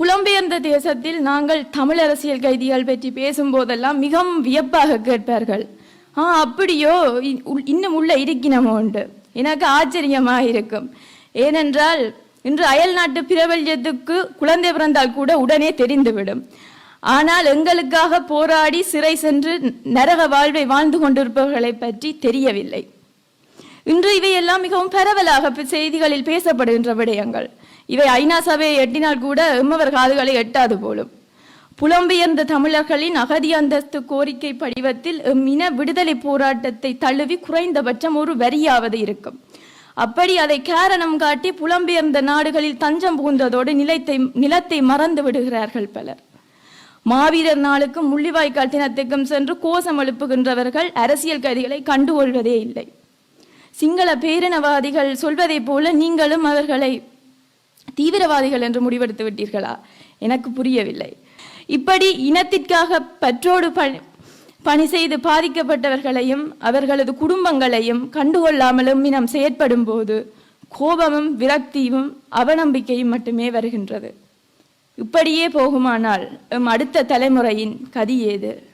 புலம்பெயர்ந்த தேசத்தில் நாங்கள் தமிழ் அரசியல் கைதிகள் பற்றி பேசும்போதெல்லாம் மிகவும் வியப்பாக கேட்பார்கள். ஆ அப்படியோ இ- உள்- இன்னும் உள்ள இருக்கினமோ உண்டு. எனக்கு ஆச்சரியமாக இருக்கும் ஏனென்றால் இன்று அயல் நாட்டு பிரபல்யத்துக்கு குழந்தை பிறந்தால் கூட உடனே தெரிந்துவிடும். ஆனால் எங்களுக்காக போராடி சிறை சென்று நரக வாழ்வை வாழ்ந்து கொண்டிருப்பவர்களை பற்றி தெரியவில்லை. இன்று இவையெல்லாம் மிகவும் பரவலாக செய்திகளில் பேசப்படுகின்ற விடயங்கள். இவை ஐநா சபையை எட்டினால் கூட எம்மவர் காதுகளை எட்டாது போலும். புலம்பெயர்ந்த தமிழர்களின் அகதி அந்தஸ்து கோரிக்கை படிவத்தில் எம் இன விடுதலை போராட்டத்தை தழுவி குறைந்தபட்சம் ஒரு வரியாவது இருக்கும். அப்படி அதை காரணம் காட்டி புலம்பெயர்ந்த நாடுகளில் தஞ்சம் புகுந்ததோடு நிலத்தை நிலத்தை மறந்து விடுகிறார்கள் பலர். மாவீரர் நாளுக்கும் முள்ளிவாய்க்கால் தினத்துக்கும் சென்று கோஷம் எழுப்புகின்றவர்கள் அரசியல் கைதிகளை கண்டுகொள்வதே இல்லை. சிங்கள பேரினவாதிகள் சொல்வதைப் போல நீங்களும் அவர்களை தீவிரவாதிகள் என்று முடிவெடுத்து விட்டீர்களா? எனக்கு புரியவில்லை. இப்படி இனத்திற்காக பற்றோடு பணி பணி செய்து பாதிக்கப்பட்டவர்களையும் அவர்களது குடும்பங்களையும் கண்டுகொள்ளாமலும் இனம் செயற்படும் போது கோபமும் விரக்தியும் அவநம்பிக்கையும் மட்டுமே வருகின்றது. இப்படியே போகுமானால் எம் அடுத்த தலைமுறையின் கதி ஏது?